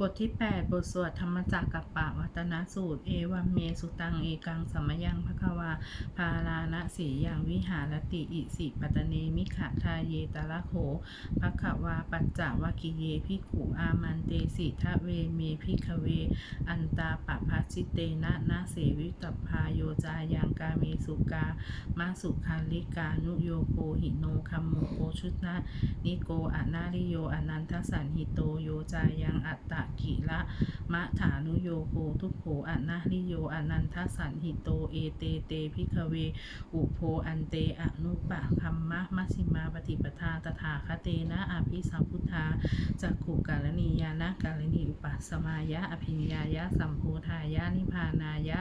บทที่ 8 บทสวดธรรมจักรกับปะวัตนสูตร เอวัมเมสุตัง เอกังสมยังภควา พาลานะสียังวิหารติอิสิปตเนมิขะทาเยตระโขภควาปัจจวกิเยพิขุอามันเตสิทะเวเมพิกเว อันตาปะพัชิเตนะนาเสวิตพาโยจายังกาเมสุกามาสุคาลิกานุโยโกหิโนคัมโมโกชุตนะนิโกอนาริโยอนันทสันหิโตโยจายังอัตตะกิละมะถานุโยโคทุกโขอนาริโยอนันทสันหิโตเอเตเตพิกเว อุโพอันเตอนุปะคัมมะมัชิมา ฏิปทาตถาคเตนะอภิสัมพุทธาจักขุกาลนียานะกาลนีอุปัสมายะอภิญญายะสัมโพธายะนิพานายะ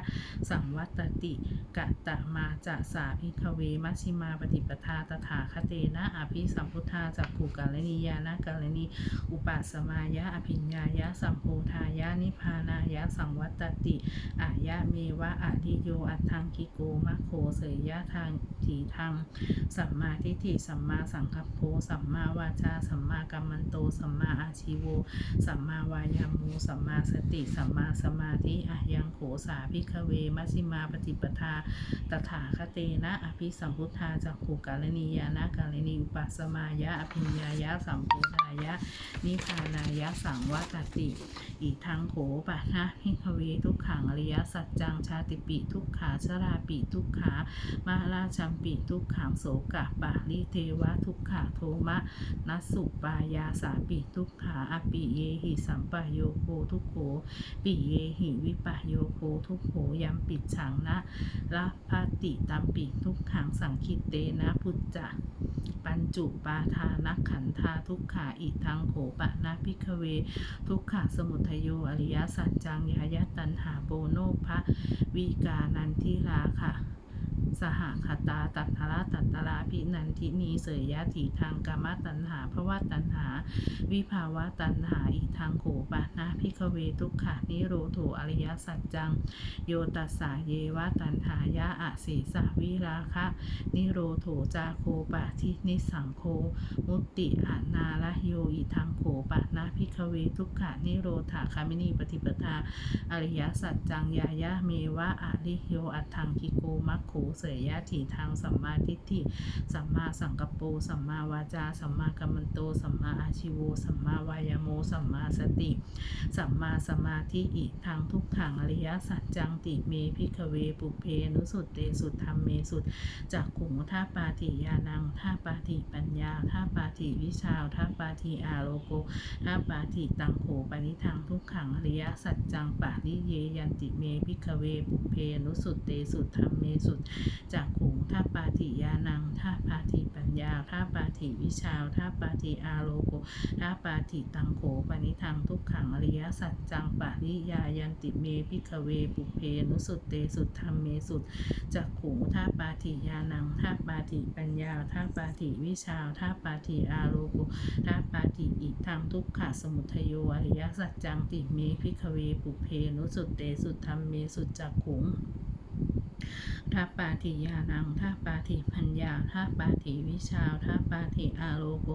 สังวัตติกะตะมาจะสาพิกเวมัชิมาปฏิปทาตถาคเตนะอภิสัมพุทธาจักขุกาลนียานะกาลนีอุปัสมายะอภิญญายะสัมโพธายะนิพานายะสังวัตติอายะเมวะอะทิโยอัตถังกิโกมะโคเสยยะทางถีทางสัมมาทิฏฐิสัมมาสังคัปโพสัมมาวาจา สัมมากัมมันโต สัมมาอาชีโว สัมมาวายามุสัมมาสติ สัมมาสมาธิอะยังโขสาพิกเวมัชฌิมาปฏิปทา ตถาคเตนะ อภิสัมพุทธาจักขุกาลนียานะกาลนีอุปัสสมายะอภิญญายะสัมโพธายะ นิพานายะสังวัตติ อีกทางโขปะนะพิกเวทุกขังอริยสัจจังชาติปิทุกขาชราปิทุกขามาราชัมปิทุกขังโสกะปะลิเทวะทุกขาโทมะนัสสุปายาสาปิทุกขาอปิเยหิสัมปะโยโคทุกโขปิเยหิวิปะโยโคทุกโขยัมปิดฉังนะละพาติตัมปิทุกขังสังคิตเตนะพุทธะปัญจุปาทานักขันธาทุกขาอิทังโขปะนะพิกเว ทุกขะสมุทโยอริยสัจจังยายะตันหาโปโนภะวิกานันทิราค่ะ สหคตาตัตถระตัตตราพินันทินีเสยยะถีทางกามตัณหาภวะตัณหา วิภาวะตัณหาอีทางโขปะนะพิกเวทุกขานิโรโถอริยสัจจัง โยตัสสาเยวะตัณหายะอะสีสะวิราคะ นิโรโถจาโคปะทินิสังโค มุตติอานาละโยอีทางโขปะนะพิกเวทุกขานิโรธาคามินีปฏิปทา อริยสัจจังยายะเมวะอาริโยอัตถังกิโกมัคโขเสยยะถีทางสัมมาทิฏฐิสัมมาสังกัปโปสัมมาวาจาสัมมากัมมันโตสัมมาอาชิโวสัมมาวายโมสัมมาสติสัมมาสมาธิอิทางทุกขังอริยสัจจังติเมพิกเวปุเพนุสุตเตสุธรรมเมสุตจากขุงท่าปาติยานังท่าปาติปัญญาท่าปาติวิชาวท่าปาติอาโลโกท่าปาติตังโขปนิทังทุกขังอริยสัจจังปะริเยยันติเมพิกเวปุเพนุสุตเตสุธรรมเมสุจากขุงท่าปาติยานังท่าปาติปัญญาท่าปาติวิชาวท่าปาติอาโลโกท่าปาติตังโขปนิทังทุกขังอริยสัจจังปะริยายันติเมพิกเวปุเพนุสุตเตสุธรรมเมสุจากขุงท่าปาติยานังท่าปาติปัญญาท่าปาติวิชาวท่าปาติอาโลโกท่าปาติอิทางทุกขะสมุทโยอริยสัจจังติเมพิกเวปุเพนุสุตเตสุธรรมเมสุจักขุง ท่าปาติยานังท่าปาติพัญญาท่าปาติวิชาวท่าปาติอาโลโก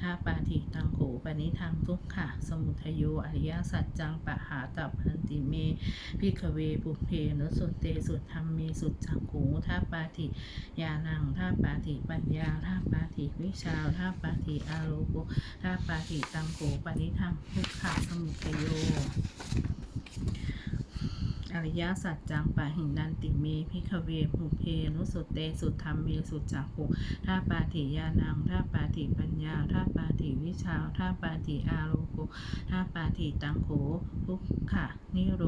ท่าปาติตังโขปนิทางทุกขะสมุทโยอริยสัจจังปะหาตับพันติเมพิกเวปุเพนสุเตสุธรรมเมสุจักขุงท่าปาติยานังท่าปาติปัญญาท่าปาติวิชาวท่าปาติอาโลโกท่าปาติตังโกปนิทังทุกขาสมุทโย อริยสัจจังปะหินันติเมพิขเวภูเพนุสุเตสุธรรมเมสุจักขุท่าปาติยานังท่าปาติปัญญาท่าปาติวิชาท่าปาติอาโลโกท่าปาติตังโขทุกขะนิโร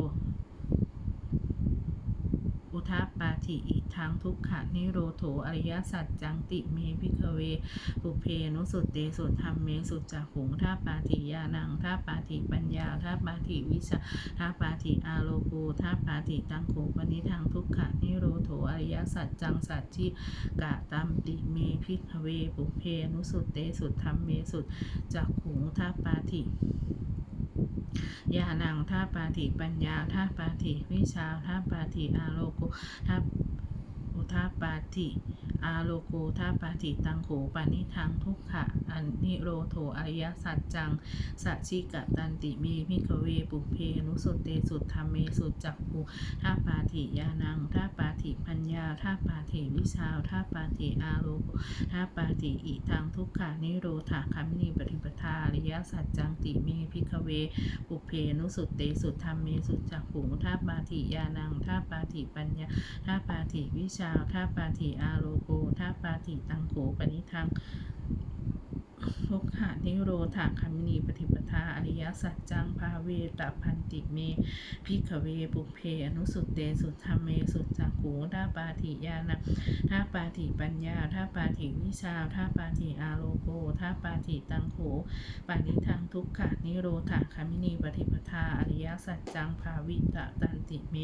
อุทาปาติอิทางทุกขะนิโรโถอริยสัจจังติเมพิกเวปุเพนุสุตเตสุธรรมเมสุจักขุงท่าปาติยานังท่าปาติปัญญาท่าปาติวิชาท่าปาติอาโลโกท่าปาติตังโขปนิทางทุกขะนิโรโถอริยสัจจังสัจจิกะตัมติเมพิกเวปุเพนุสุตเตสุธรรมเมสุจักขุงท่าปาติ ยานังท่าปาติปัญญาท่าปาติวิชาท่าปาติอาโลกุท่าอุท่าปาติ อาโลโกทาปาติตังโขปานิทังทุกขะอันนิโรโถอริยสัจจังสัจจิกะตันติเมพิกเวปุเพนุสุเตสุธรรมเมสุจักขุท่าปาถิยานังท่าปาถิปัญญาท่าปาถิวิชาวท่าปาถิอาโลโกท่าปาถิอิทังทุกขานิโรธาคามินีปฏิปทาอริยสัจจังติเมพิกเวปุเพนุสุเตสุธรรมเมสุจักขุท่าปาถิยานังท่าปาถิปัญญาท่าปาถิวิชาวท่าปาถิอาโลโกโกท่าปาติตังโขปณิทัง ทุกขานิโรธาคามินีปฏิปทาอริยสัจจังภาเวตพันติเมพิกเวปุเพอนุสุตเตสุธรรมเมสุจักขูท่าปาถิยานะท่าปาถิปัญญาท่าปาถิวิชาท่าปาถิอาโลโกท่าปาถิตังโขปานิทังทุกขานิโรธาคามินีปฏิปทาอริยสัจจังภาวิตตันติเม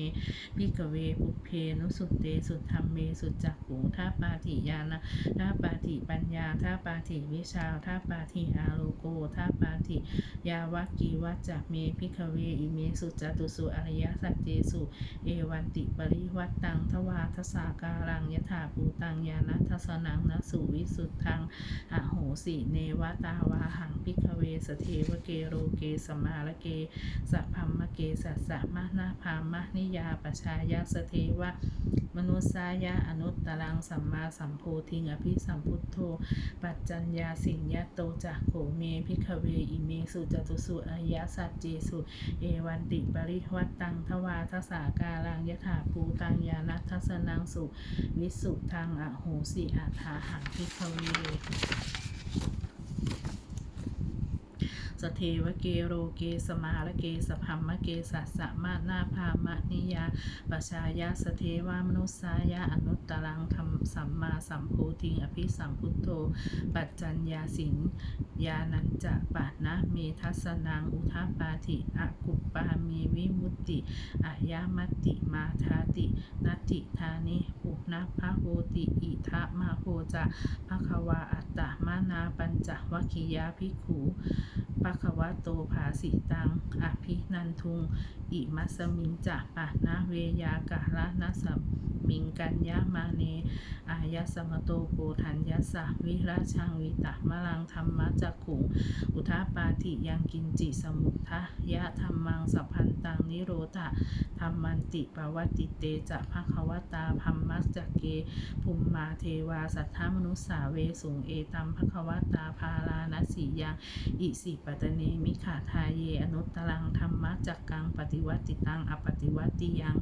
พิกเวปุเพนุสุตเตสุธรรมเมสุจักขูท่าปาถิยานะท่าปาติปัญญาท่าปาติวิชาท่าาปาติอาโลโกท่าปาติยาวากีวัจจเมพิกเวอิเมสุจตุสุอริยสัจเจสุเอวันติปริวัตตังทวาทสาการังยถาภูตังยานัทสนังนสุวิสุทธังอโหสิเนวตาวาหังพิกเวสเทวเกโรเกสมาลเกสัพพัมมะเกสัสสะมะนาพามะนิยาปชายาสเทวะมนุสายะอนุตตรังสัมมาสัมโพธิงอภิสัมพุทโธปัจจัญญาสิญญโตจากโขเมพิกเวอิเมสุจตุสุอริยสัจเจสุเอวันติปริวัตตังทวาทสาการังยถาภูตังยานัทสนังสุวิสุทางอโหสิอาถาหังพิกเว สเทวเกโรเกสมาลเกสพัมมะเกสัสสะมานาพามะนิยาปชายาสเทวามนุสายะอนุตตรังธรรมสัมมาสัมโพธิงอภิสัมพุทโธ ปัจจัญญาสิงยานันจะปะนะเมทัสนังอุทาปาธิอากุปปามีวิมุตติอายามติมาทาตินัตติธานิปุณพะโหติอิทะมาโหจะภควาอัตตมานาปัญจวัคคียาภิกขุ ปะคะวะโตภาสิตังอภินันทุง อิมัสมิงจะปะนะเวยากะละนะสัม มิงกัญญามาเน อายสมโตโกทัญญสสะวิราชังวิตะมะลังธรรมะจักขุง อุทาปาติยังกินจิสมุททะยะธรรมังสัพพันตังนิโรธะธรรมันติปวัติเตจะภควตาพัมมัสจักเกภูมิมาเทวาสัทธามนุสสาเวสุงเอตัมภควตาภาลานสียังอิสิปตเนมิขาทาเยอนุตตรังธรรมะจักกังปฏิวัติตังอปฏิวัติยัง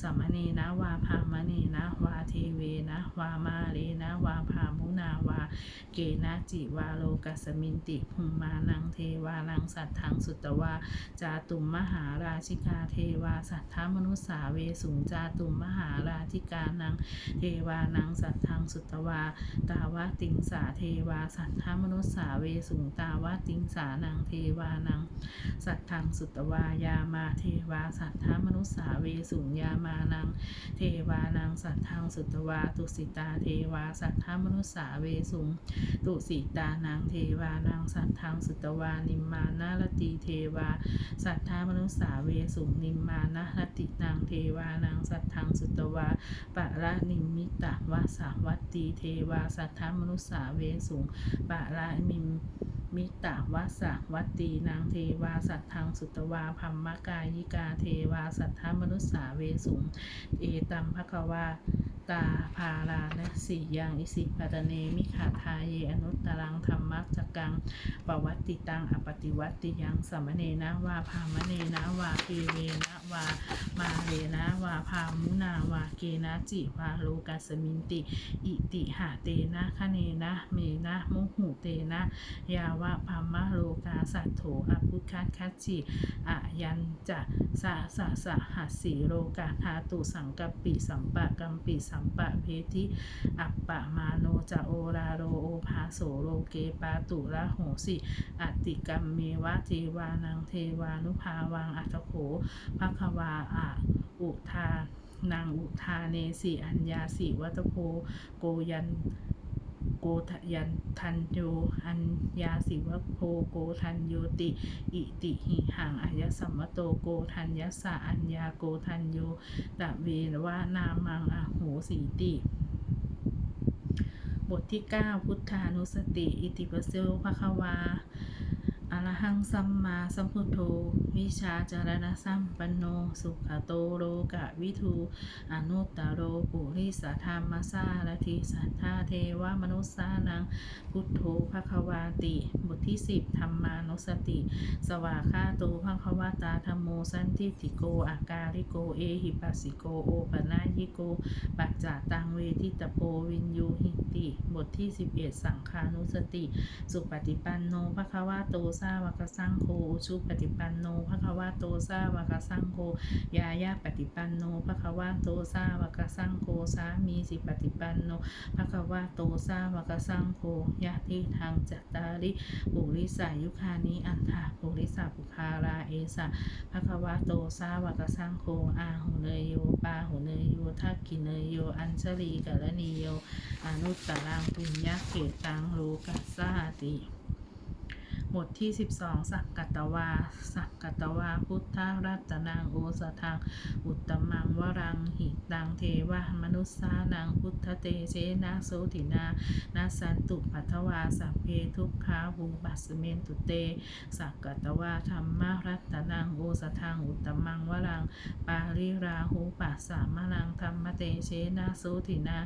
สมเนนะวาพามนีนะวาเทเวนะวามาเลนะวาพามุนาวาเกนะจิวาโลกัสมินติภูมิมานังเทวานังสัทธังสุตวาจาตุมมหาราชิกาเทวาสัทธามนุสสาเวสุงจาตุมมหาราธิกานังเทวานังสัทธังสุตวาตาวะติงสาเทวาสัทธามนุสสาเวสุงตาวะติงสานังเทวานังสัทธังสุตวายามาเทวาสัทธามนุสสาเวสุงยามานังเทวานังสัทธังสุตวา ตุสิตาเทวา สัทธามนุสสาเวสุง ตุสิตานังเทวานังสัทธังสุตวา นิมมานาลตีเทวา สัทธามนุสสาเวสุง นิมมานะรตินางเทวานังสัทธังสุตวาปะละนิมิตะวาสาวัตตีเทวา สัทธามนุสสาเวสุงปะละมิมมิตะวาสาวัตตีนางเทวาสัทธังสุตวาพัมมกายิกาเทวาสัทธามนุสสาเวสุงเอตัมภควาตาภารานะสี่ยังอิสิปัตเนมิขาทาเยอนุตตรังธรรมัจจกังปวัตติตังอปติวัติยังสมเนนะวาพามเนนะวาปีเวนะวา มาเลนะวาพามุนาวาเกนะจิวาโลกัสมินติ อิติหาเตนะคะเนนะ เมนะมุหูเตนะ ยาวะพัมมะโลกาสัตโถอภุคัตคัจจิอายันจะสะสะสะหัสสีโลกาธาตุสังกปปิสัมปะกัมปิสัมปะเพทิอัปปะมาโนจะโอราโรโอภาโสโลเกปาตุระโหสิอติกรรมเมวะเทวานังเทวานุภาวังอัตโขภควาอะอุทานางอุทาเนสีอัญญาสีวัตโพโกยันโกทยันทันโยอัญญาสิวะโพโกทันโยติ อิติหิหังอายสัมมโตโกทันยัสสะอัญญาโกทันโยตะเววะนามังอโหสีติบทที่ 9 พุทธานุสติ อิติปัสโสภควา อะระหังสัมมาสัมพุทโธ วิชาจารณสัมปันโน สุขโตโลกะวิทู อนุตตโรปุริสธรรมสารทิสัทธาเทวมนุสสานัง พุทโธภควาติ บทที่10ธรรมานุสติ สวาคาโตภควตาธรรมโมสันทิติโก อาการิโก เอหิปัสสิโก โอปนายิโก ปัจจาตังเวทิตโปวินยูหิติ บทที่11สังคานุสติ สุปฏิปันโนภควาโตสาวกสังโฆอุชุปฏิปันโนภควาโตสาวกสังโฆยายาปฏิปันโนภควาโตสาวกสังโฆสามีสิปฏิปันโนภควาโตสาวกสังโฆยะทิทางจัตตาริปุริสายุคานิอันทาปุริสาปุคาราเอสะภควาโตสาวกสังโฆอาหุเนยโยปาหุเนยโยทักขิเนยโยอัญชลีกะลนีโยอนุตตรังปุญญเกตังโลกัสสาติ บทที่ 12 สักกัตวา สักกัตวา พุทธรัตนังโอสทัง อุตตมังวรังหิตังเทวามนุสสานังพุทธเตเชนะโสตินานาสันตุปัทวาสัพเพทุกขาหูปัสเมนตุเต สักกัตวาธรรมรัตนังโอสทัง อุตตมังวรัง ปาริราหูปัสสามนังธรรมเตเชนะโสตินา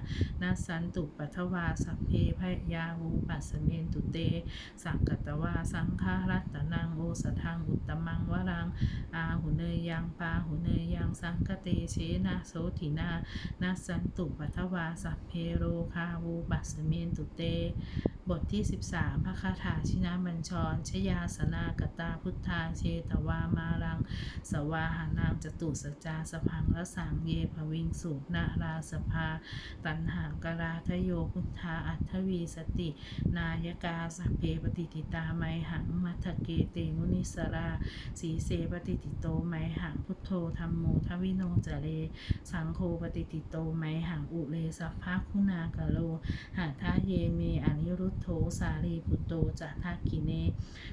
นาสันตุปัทวาสัพเพพยาหูปัสเมนตุเต สักกตวาสัังฆารัตนังโอสทังอุตตมังวรังอาหุเนยยังปาหุเนยยังสังคเตเชนะโสถินานาสันตุปัทวาสัพเพโรคาวูบัสเมนตุเต บทที่ 13พระคาถาชินาบัญชร ชยาสนากตาพุทธาเชตวามารัง สวาหานางจตุสจาสพังละสังเยภวิงสุนาราสภา ตันหากราทโยพุทธาอัทวีสติ นายกาสัพเพปฏิติตาไมหังมัทเกเตมุนิสรา สีเสปฏิติโตไมหังพุทโธธรรมโมทวิโนจเร สังโฆปฏิติโตไมหังอุเลสัพพะคุณากะโลหาทาเยเมอนิรุตโธสารีปุตโตจะทักกิเน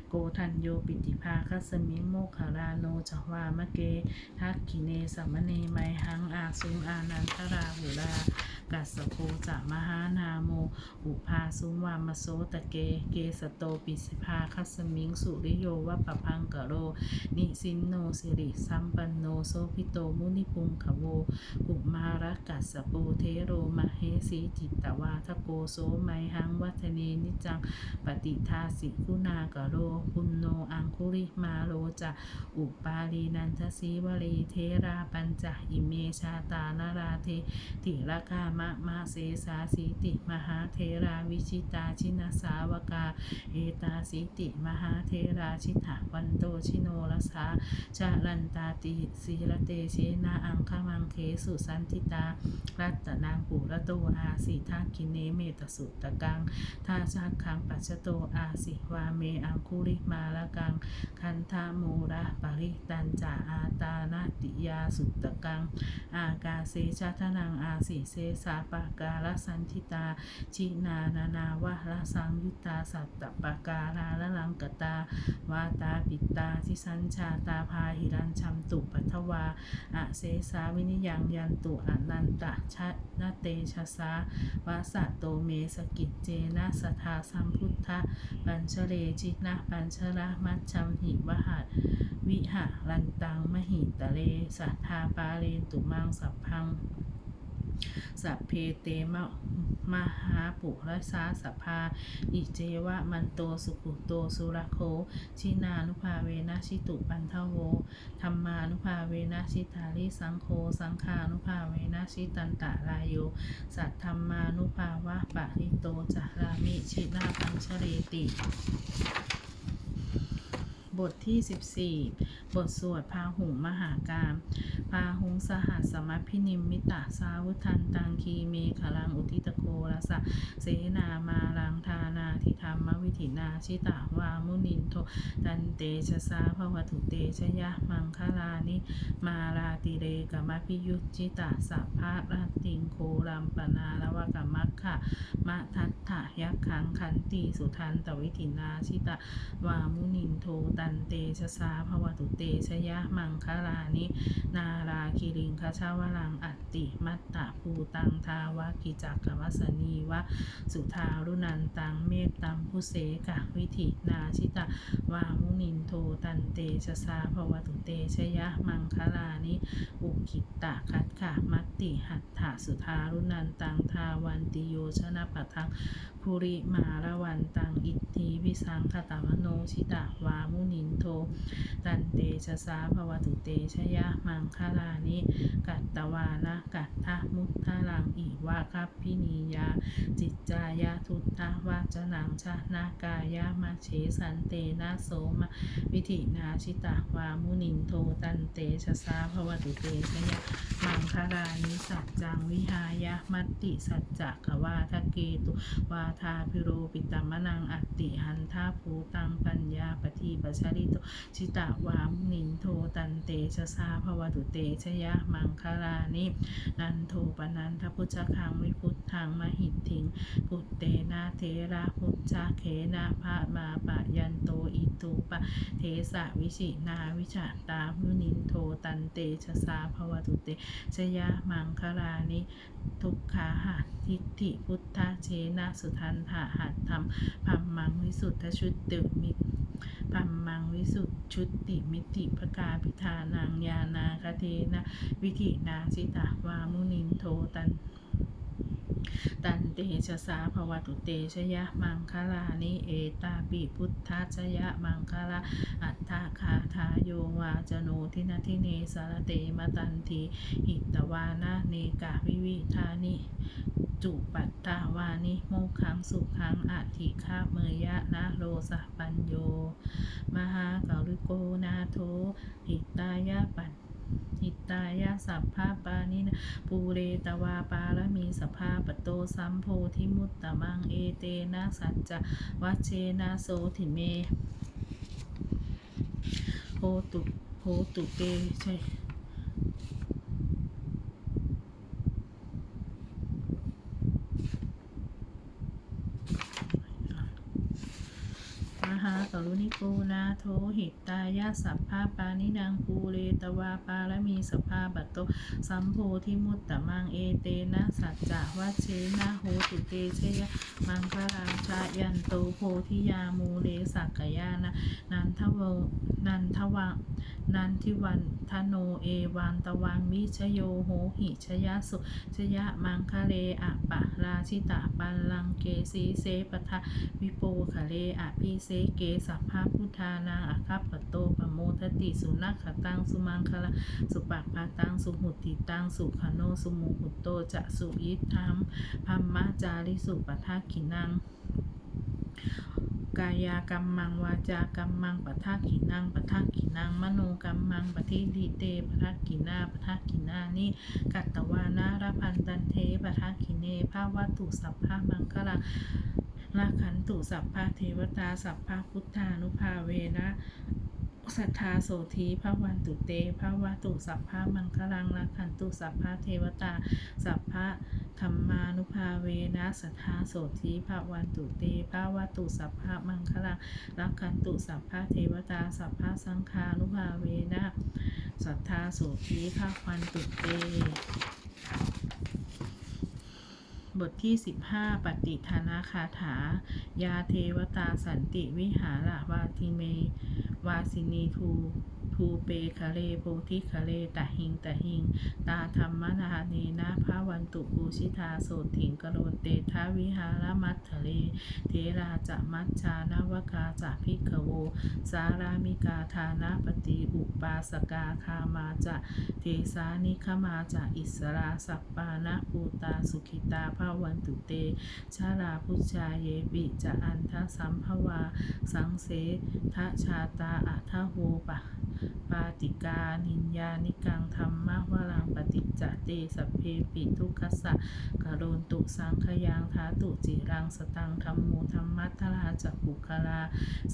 โกทันโยปิติภาคัสมิงโมคคาราโนจวามะเกทักกิเนสัมมเนไมหังอาสุงอานันทราหุรากัสโคจะมหานาโม อุภาสุวามโสตะเก เกสโตปิสิภาคัสมิงสุริโยวะปะพังกะโร นิสินโนสิริสัมปันโนโสพิโตมุนิปุงขโว กุมารกัสโปเทโรมเหสีจิตตวาทโกโสไมหังวัฒเนนิจังปฏิทาสิคุณากะโรปุณโนอังคุริมาโรจะอุปาลีนันทสีวลีเทราปัญจอิเมชาตานาราเทติระกามะมาเสสาสีติมหาเทราวิชิตาชินาสาวกา เอตาสีติมหาเทราชิตาวันโตชิโนรสาชาลันตาติสีระเตเชนาอังคมังเคสุสันติตา รัตนางปุระโตอาสิทาคินเนเมตสุตตะกังทาชาคังปัจโตอาสิวาเมอังคุริมาละกัง คันธามูระปริตันจาอาตานาติยาสุตตะกัง อากาเสชาทนังอาสิเสสาปการสันทิตา ชินานานาวะละสังยุตตาสัตตปะการาละลังกตาวาตาปิตาทิสัญชาตาพาหิรันชัมตุปัทวาอะเสสาวินิยังยันตุอนันตะชะนาเตชะสาวาสะโตเมสกิจเจนะสทาสัมพุทธะปัญชเลจินะปัญชระมัชชัมหิวหัดวิหะรันตังมหิตะเลสัทธาปาเลนตุมังสัพพัง สัพเพเตมะมหาปุรสาสัพพาอิเจวะมันโตสุขุโตสุรโค ชินานุภาเวนะชิตุปันทโวธรรมานุภาเวนะชิตาลิสังโฆสังฆานุภาเวนะชิตันตะรายโยสัทธรรมานุภาวะปะริโตจารามิชินาปัญชเรติ บทที่ 14 บทสวดพาหุงมหากามพาหุงสหัสสมัพินิมมิตะสาวุทันตังคีเมขลังอุทิตโกรสะเสนามาลังทานาทิธรรมวิถินาชิตาวามุนินโทตันเตชะสาภวตุเตชยะมังคลานิมาลาติเรกมพิยุจจิตาสัพพะรติงโครัมปนาลวกมัคคะมะทัตถะยักขังขันติสุทันตวิถินาชิตาวามุนินโทตันเตชะสาภวตุเตชยะมังคลานิ นาราคิริงคชาวรังอัตติมัตตะภูตังทาวากิจักกวัสนีวะสุทารุนันตังเมตตัมพุเสกะวิธินาชิตะวามุนินโทตันเตชะสาภวตุเตชยะมังคลานิ อุกิตตะคัตขะมัตติหัตถะสุทารุนันตังทาวันติโยชนะปะทังภูริมาระวันตังอิทธิวิสังคตาวโนชิตะวามุนินโท ตันเตชะสาภวตุเตชยะมังคลานิ กัตตวานะกัตถมุทธลังอิวาคัพพินียา จิตจายาทุตตาวาจนังชะนากายามาเฉสันเตนะโสมวิธินาชิตาวามุนินโทตันเตชะสาภวตุเตชยะมังคลานิสัจจังวิหายะมัตติสัจจะกวาทะเกตุวาทาพิโรปิตมนังอัตติหันทาภูตังปัญญาปฏิปชริโตชิตะวามุนินโทตันเตชะสาภวตุเตชยะมังคลานินันโทปนันทพุชคังวิพุทธังมหิทธิงพุเตนะเทระพุชะเขนะภะมาปะยันโตอิตุปะเทสะวิชินาวิชาตามุนินโทตันเตชะสาภวตุเตชยะมังคลานิทุกขาหัทิฏฐิพุทธเชนะสุทันหะหัตธรรมพัมมังวิสุทธชุดติมิ พัมมังวิสุทธชุติมิติภกาพิธานางยานาคเทนะ วิธินาชิตาวามุนินโทตัน ตันเตชะสาภวตุเตชยะมังคลานิเอตาปิพุทธชยะมังคลาอัตถาคาทาโยวาจโนทินาทิเนสารเตมตันทีหิตวานะเนกาวิวิธานิจุปัตตาวานิโมกขังสุขังอัติคาเมยะนะโลสะปัญโย มหากาลิโกนาโทหิตายะปัต หิตายะสัพพะปานินะปูเรตวาปารมีสภาปโตสัมโพธิมุตตะมังเอเตนะสัจจะวัชเชนะโสถิเมโหตุโหตุเตใช่ มหาก รุณิโกนาโทหิตายาสัพพาปานินางภูเรตวาปารมีสภาบัตโตสัมโพธิมุตตะมังเอเตนะสัจจะวัชเชนะโหตุเตเชยมังคลังชายันโตโพธิยามูเลสักกยานะนันทวนันทวังนันทิวันทโนเอวันตวังวิชโยโหหิชยสุชยะมังคะเลอะปะราชิตะปัลลังเกสีเสปทะวิโปคะเลอะพิเสเกสัพพะพุทธานาอาคัปปะโตปะโมทติสุนัขตังสุมังคละสุปัปปะตังสุหุติตังสุขโนสุมุหุโตจะสุยิธรรมพัมมะจาริสุปทักขินังกายากรรมังวาจากรรมังปะทักขินังปะทักขินังมโนกรรมังปฏิดิเตปะทักขินาปะทักขินานิกัตตวานารพันตันเทปะทักขิเนภาวัตถุสัพพะมังคลัง ราขันตุสัพพะเทวตาสัพพะพุทธานุภาเวนะสัทธาโสธีพระวันตุเตพระวัตุสัพพะมังคลังราขันตุสัพพะเทวตา สัพพะธรรมานุภาเวนะสัทธาโสธีพระวันตุเตพระวัตุสัพพะมังคลังรักขันตุสัพพะเทวตา สัพพะสังฆานุภาเวนะสัทธาโสธีพระวันตุเต บทที่ 15 ปฏิทานาคาถา ยาเทวตาสันติวิหารวาทิเม วาสินีทู ทูเปคะเลโพธิคะเลตะหิงตะหิง ตาธรรมนาเนนะพระวันตุปูชิตาโสถิงกโรเตทาวิหารมัทะเล เทราจะมัชชานวกาจะพิกโว สารามิกาทานาปฏิอุปาสกาคามาจะเทสานิขมาจะอิสราสัปปานะภูตาสุขิตาภาวันตุเต ชาลาพุชชาเยปิจะอันทสัมภวา สังเสทะชาตาอัทโหปะปาติกานินญานิกังธรรมะวรังปฏิจจเตสัพเพปิทุกขสสะกะโรนตุสังขยังทาตุจิรังสตังธรรมโมธรรมัทราจักขุคลา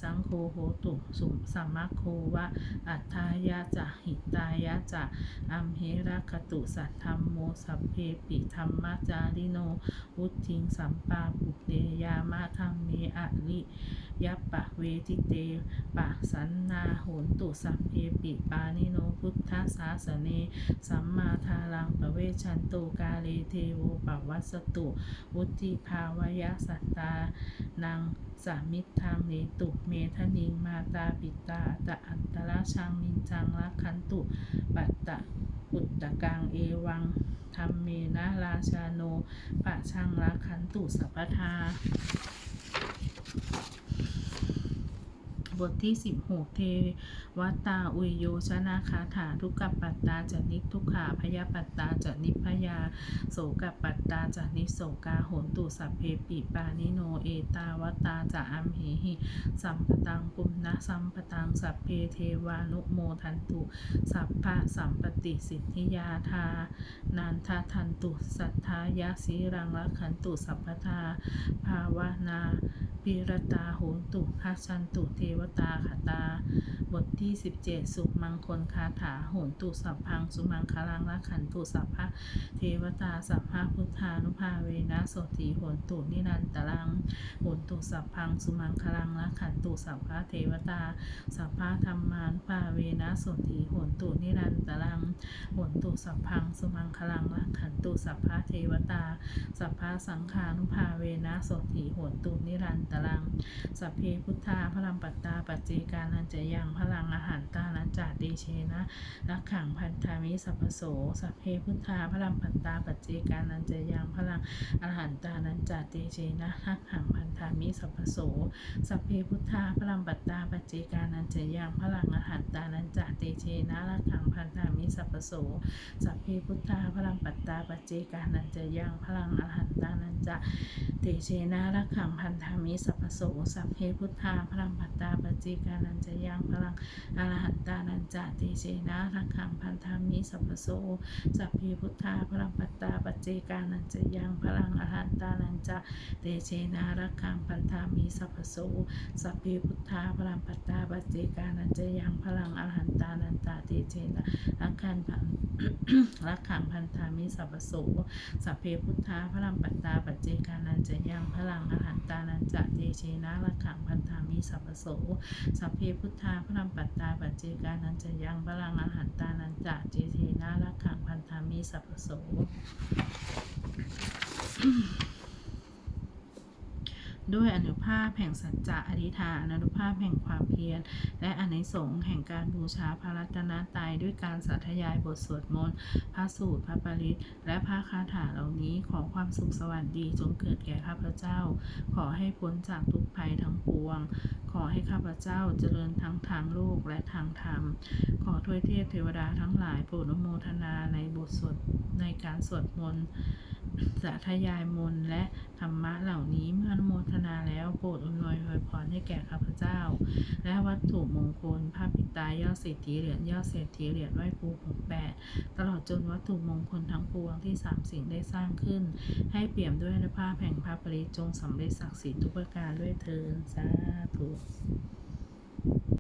สังโฆโหตุสุสัมมะโควะ อัฏฐายาจะหิตายาจะอัมเหระคตุสัทธรรมโมสัพเพปิธรรมจาริโนวุทิงสัมปาปุเตยามะธรรมเมอะลิยปะเวทิเตปะสันนาโหนตุสัพเพปิปานิโนพุทธศาสเน สัมมาทารังปะเวชันตุกาเลเทโวปวัสตุวุติภาวยสัตตานังสามิทธามเนตุเมทนิงมาตาปิตาตะอันตราชังนินจังรักขันตุปัตตะปุตตะกังเอวังธรรมเมนะราชาโนปะชังรักขันตุสัพพทา บทที่ 16 เทวตาอุยโยชนะคาถาทุกขปัตตาจะนิทุกขาพยาปัตตาจะนิพยา โสกปัตตาจะนิโสกาโหนตุสัพเพปิปานิโนเอตาวตาจะอัมเหหิสัมปตังปุณณสัมปตังสัพเพเทวานุโมทันตุสัพพะสัมปติสิทธิยาธานันททันตุสัทธายาสีรังรักขันตุสัพพทาภาวนาปิรตาโหนตุทัชชันตุเทวตาขตา บทที่ 17 สุมังคลคาถาโหนตุสัพพัง สุมังคลังละขันตุสัพพะเทวตาสัพพะพุทธานุภาเวนะโสติโหนตุนิรันตรังโหนตุสัพพัง สุมังคลังละขันตุสัพพะเทวตา สัพพะธรรมานุภาเวนะโสติโหนตุนิรันตรังโหนตุสัพพัง สุมังคลังละขันตุสัพพะเทวตา สัพพะสังขานุภาเวนะโสติโหนตุนิรันตรังสัพเพพุทธาพลังปัตตาปัจเจกานันจะยังพลังอาหารตานันจาเดเชนะรักขังพันธามิสัพโสสัพเพพุทธาพลังปัตตาปัจเจกานันจะยังพลังอาหารตานันจาเดเชนะรักขังพันธามิสัพโสสัพเพพุทธาพลังปัตตาปัจเจกานันจะยังพลังอาหารตานันจาเตเชนะรักขังพันธามิสัพโสสัพเพพุทธาพลังปัตตาปัจเจกานันจะยังพลังอาหารตานันจะเตเชนะรักขังพันธามิสัพโสสัพเพพุทธาพลังปัตตาปจเจกานันจะยังพลังอรหันตานันจะเตเชนะรักขังพันธามิสัพพโสสัพเพพุทธาพลังปัตตาปจเจกานันจะยังพลังอรหันตานันจะเตเชนะรักขังพันธามิสัพพโสสัพเพพุทธาพลังปัตตาปจเจกานันจะยังพลังอรหันตานันจะเตเชนะรักขังพันรักขังพันธามิสัพพโสสัพเพพุทธาพลังปัตตาปัจเจกานันจะยังพลังอรหันตานันจะเตเชนะระขังพันธามิสัพพโสสัพเพพุทธาพลังปัตตาปัจเจกานันจะยังบาลังอรหันตานันจะเจเทนะรักขังพันธามีสัพพโส ด้วยอนุภาพแห่งสัจจะอธิษฐานอนุภาพแห่งความเพียร และอนิสงส์แห่งการบูชาพระรัตนตรัยด้วยการสาธยายบทสวดมนต์พระสูตรพระปริตและพระคาถาเหล่านี้ขอความสุขสวัสดีจงเกิดแก่ข้าพเจ้า ขอให้พ้นจากทุกภัยทั้งปวง ขอให้ข้าพเจ้าเจริญทั้งทางโลกและทางธรรม ขอทวยเทพเทวดาทั้งหลายโปรดอนุโมทนาในบทสวดในการสวดมนต์ สาธยายมนและธรรมะเหล่านี้เมื่อนโมทนาแล้วโปรดอำนวยอวยพรให้แก่ข้าพเจ้า และวัตถุมงคลพระปิตายอดเศรษฐีเหรียญยอดเศรษฐีเหรียญไหว้ครูหกแปดตลอดจนวัตถุมงคลทั้งปวงที่สามสิ่งได้สร้างขึ้น ให้เปี่ยมด้วยนภาพแห่งพระปริจงสำเร็จศักดิ์สิทธิ์ทุกประการด้วยเทินสาธุ